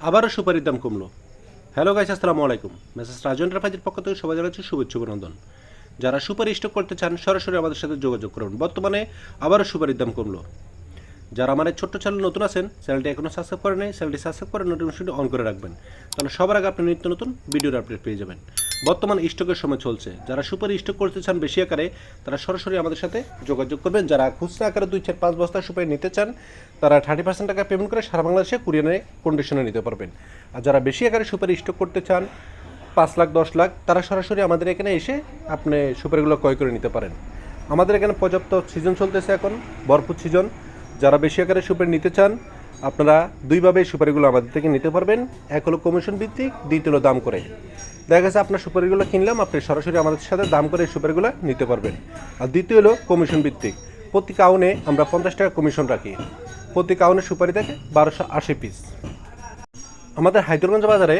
আবারও সুপারির দাম কমলো। হ্যালো গাইস, আসসালামু আলাইকুম। মেসেজ রাজন রাফাজির পক্ষ থেকে সবাই জানাচ্ছি শুভেচ্ছা অভিনন্দন। যারা সুপারি স্টক করতে চান, সরাসরি আমাদের সাথে যোগাযোগ করুন। বর্তমানে আবারও সুপারির দাম কমলো। যারা আমাদের ছোট্ট চ্যানেল নতুন আছেন চ্যানেলটি এখনও সাবস্ক্রাইব করে নেই চ্যানেলটি সাবস্ক্রাইব করে নোটিফিকেশনটি অন করে রাখবেন। তাহলে সবার আগে আপনি নিত্য নতুন ভিডিওর আপডেট পেয়ে যাবেন। বর্তমান স্টকের সময় চলছে। যারা সুপার স্টক করতে চান বেশি আকারে, তারা সরাসরি আমাদের সাথে যোগাযোগ করবেন। যারা খুচরা আকারে দুই চার পাঁচ বস্তা সুপারি নিতে চান, তারা থার্টি পার্সেন্ট টাকা পেমেন্ট করে সারা বাংলাদেশে কুরিয়ারে কন্ডিশনে নিতে পারবেন। আর যারা বেশি আকারে সুপারি স্টক করতে চান, পাঁচ লাখ, দশ লাখ, তারা সরাসরি আমাদের এখানে এসে আপনি সুপারিগুলো ক্রয় করে নিতে পারেন। আমাদের এখানে পর্যাপ্ত সিজন চলতেছে এখন, ভরপুর সিজন যারা বেশি আকারে সুপারি নিতে চান, আপনারা দুইভাবে সুপারিগুলো আমাদের থেকে নিতে পারবেন। এক হলো কমিশন ভিত্তিক, দ্বিতীয় দাম করে। দেখা গেছে আপনার সুপারিগুলো কিনলাম, আপনি সরাসরি আমাদের সাথে দাম করে এই সুপারিগুলো নিতে পারবেন। আর দ্বিতীয় হলো কমিশন ভিত্তিক। প্রতি কাউনে আমরা পঞ্চাশ টাকা কমিশন রাখি। প্রতি কাউনে সুপারি থাকে বারোশো আশি পিস আমাদের হায়দ্রগঞ্জ বাজারে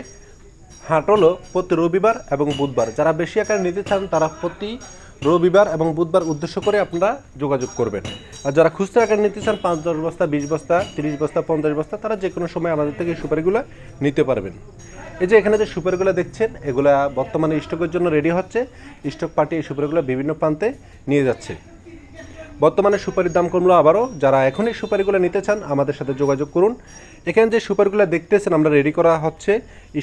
হাট হলো প্রতি রবিবার এবং বুধবার। যারা বেশি আকারে নিতে চান, তারা প্রতি রবিবার এবং বুধবার উদ্দেশ্য করে আপনারা যোগাযোগ করবেন। আর যারা খুচরা আকারে নিতে চান, পাঁচ, দশ বস্তা, বিশ বস্তা, তিরিশ বস্তা, পঞ্চাশ বস্তা, তারা যে কোনো সময় আমাদের থেকে সুপারিগুলো নিতে পারবেন। এই যে এখানে যে সুপারিগুলো দেখছেন, এগুলা বর্তমানে স্টকের জন্য রেডি হচ্ছে। স্টক পার্টি এই সুপারগুলো বিভিন্ন প্রান্তে নিয়ে যাচ্ছে। বর্তমানে সুপারির দাম কমলো আবারও। যারা এখনই সুপারিগুলো নিতে চান, আমাদের সাথে যোগাযোগ করুন। এখানে যে সুপারিগুলো দেখতেছেন, আমরা রেডি করা হচ্ছে।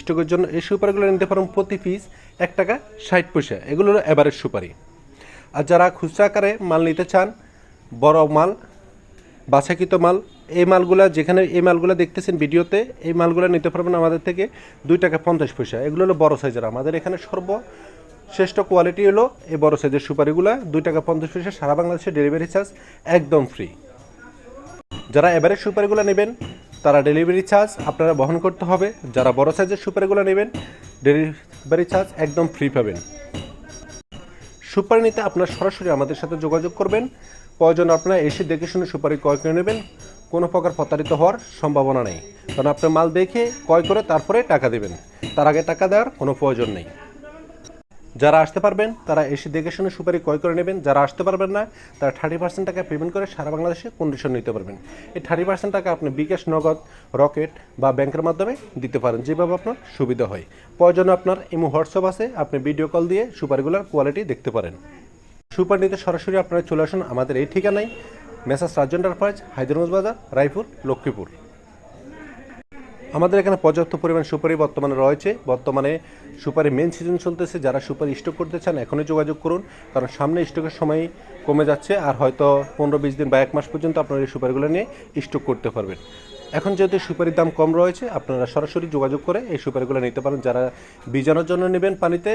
স্টকের জন্য এই সুপারিগুলো নিতে পারেন প্রতি পিস এক টাকা ষাট পয়সা। এগুলো হলো এভারেজ সুপারি। আর যারা খুচরা আকারে মাল নিতে চান, বড় মাল বাছাকৃত মাল। এই মালগুলা, যেখানে এই মালগুলো দেখতেছেন ভিডিওতে, এই মালগুলো নিতে পারবেন আমাদের থেকে দুই টাকা পঞ্চাশ পয়সা। এগুলো হলো বড় সাইজের। আমাদের এখানে সর্ব শ্রেষ্ঠ কোয়ালিটি হলো এই বড় সাইজের সুপারিগুলো। দুই টাকা পঞ্চাশ পয়সা, সারা বাংলাদেশে ডেলিভারি চার্জ একদম ফ্রি যারা এবারের সুপারিগুলো নেবেন, তারা ডেলিভারি চার্জ আপনারা বহন করতে হবে। যারা বড় সাইজের সুপারিগুলো নেবেন ডেলিভারি চার্জ একদম ফ্রি পাবেন। সুপারি নিতে আপনারা সরাসরি আমাদের সাথে যোগাযোগ করবেন। প্রয়োজন আপনারা এসে দেখে শুনে সুপারি ক্রয় করে নেবেন। কোনো প্রকার প্রতারিত হওয়ার সম্ভাবনা নেই। কারণ আপনার মাল দেখে ক্রয় করে তারপরে টাকা দেবেন। তার আগে টাকা দেওয়ার কোনো প্রয়োজন নেই। যারা আসতে পারবেন, তারা এসে দেখে শুনে সুপারি ক্রয় করে নেবেন। যারা আসতে পারবেন না, তারা থার্টি পার্সেন্ট টাকা পেমেন্ট করে সারা বাংলাদেশে কন্ডিশন নিতে পারবেন। এই থার্টি পার্সেন্ট টাকা আপনি বিকাশ, নগদ, রকেট বা ব্যাংকের মাধ্যমে দিতে পারেন, যেভাবে আপনার সুবিধা হয়। প্রয়োজনে আপনার ইমো, হোয়াটসঅ্যাপ আছে। আপনি ভিডিও কল দিয়ে সুপারিগুলোর কোয়ালিটি দেখতে পারেন। সুপার নিতে সরাসরি আপনারা চলে আসুন আমাদের এই ঠিকানায়। মেসাজ রাজ্য এন্টারপ্রাইজ হায়দ্রাবাদ বাজার, রায়পুর, লক্ষ্মীপুর। আমাদের এখানে পর্যাপ্ত পরিমাণ সুপারি বর্তমানে রয়েছে। বর্তমানে সুপারি মেন সিজন চলতেছে। যারা সুপারি স্টক করতে চান, এখনই যোগাযোগ করুন। কারণ সামনে স্টকের সময় কমে যাচ্ছে। আর হয়তো পনেরো বিশ দিন বা এক মাস পর্যন্ত আপনারা এই সুপারিগুলো নিয়ে স্টক করতে পারবেন। এখন যেহেতু সুপারির দাম কম রয়েছে, আপনারা সরাসরি যোগাযোগ করে এই সুপারিগুলো নিতে পারেন। যারা বীজানোর জন্য নেবেন পানিতে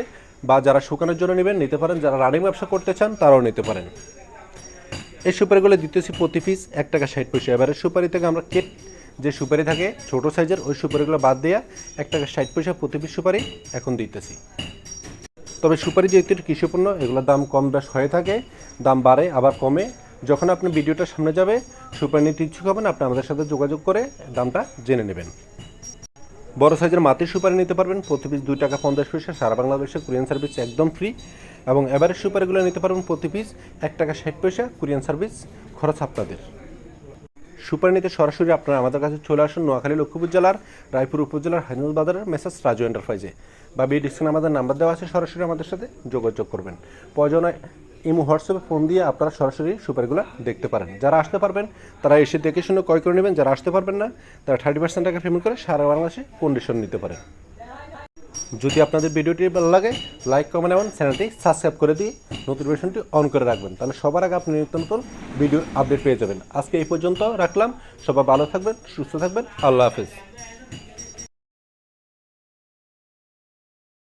বা যারা শুকানোর জন্য নেবেন নিতে পারেন। যারা রানিং ব্যবসা করতে চান, তারাও নিতে পারেন। এই সুপারিগুলো দিতেছি প্রতি পিস এক টাকা ষাট পয়সা। এবারে সুপারি থেকে আমরা কেট যে সুপারি থাকে, ছোট সাইজের, ওই সুপারিগুলো বাদ দেওয়া এক টাকা ষাট পয়সা প্রতি পিস সুপারি এখন দিতেছি। তবে সুপারি যেহেতু কৃষিপণ্য, এগুলোর দাম কম বেশ হয়ে থাকে, দাম বাড়ে, আবার কমে। যখন আপনি ভিডিওটা সামনে যাবে সুপারি নিতে ইচ্ছুক হবেন, আপনি আমাদের সাথে যোগাযোগ করে দামটা জেনে নেবেন। বড় সাইজের মাটির সুপারি নিতে পারবেন, প্রতি পিস দুই টাকা পঞ্চাশ পয়সা, সারা বাংলাদেশে কুরিয়ান সার্ভিস একদম ফ্রি এবং এবারের সুপারিগুলো নিতে পারবেন, প্রতি পিস এক টাকা ষাট পয়সা, কুরিয়ান সার্ভিস খরচ আপনাদের। সুপারি নিতে সরাসরি আপনারা আমাদের কাছে চলে আসুন, নোয়াখালী লক্ষ্মীপুর জেলার, রায়পুর উপজেলার, হাইনুল বাজারের মেসেজ রাজু এন্টারপ্রাইজে বা বি ডিসক্রিপশনে আমাদের নাম্বার দেওয়া আছে, সরাসরি আমাদের সাথে যোগাযোগ করবেন। প্রয়োজনে ইমো, হোয়াটসঅ্যাপে ফোন দিয়ে আপনারা সরাসরি সুপারগুলো দেখতে পারেন। যারা আসতে পারবেন, তারা এসে দেখে শুনে ক্রয় করে নেবেন। যারা আসতে পারবেন না, তারা থার্টি পার্সেন্ট টাকা পেমেন্ট করে সারা বাংলাদেশে কন্ডিশন নিতে পারেন। যদি আপনাদের ভিডিওটি ভালো লাগে লাইক কমেন্ট এবং চ্যানেলটি সাবস্ক্রাইব করে দিয়ে নোটিফিকেশনটি অন করে রাখবেন। তাহলে সবার আগে আপনি নিত্য নতুন ভিডিও আপডেট পেয়ে যাবেন। আজকে এই পর্যন্ত রাখলাম। সবাই ভালো থাকবেন, সুস্থ থাকবেন। আল্লাহ হাফেজ।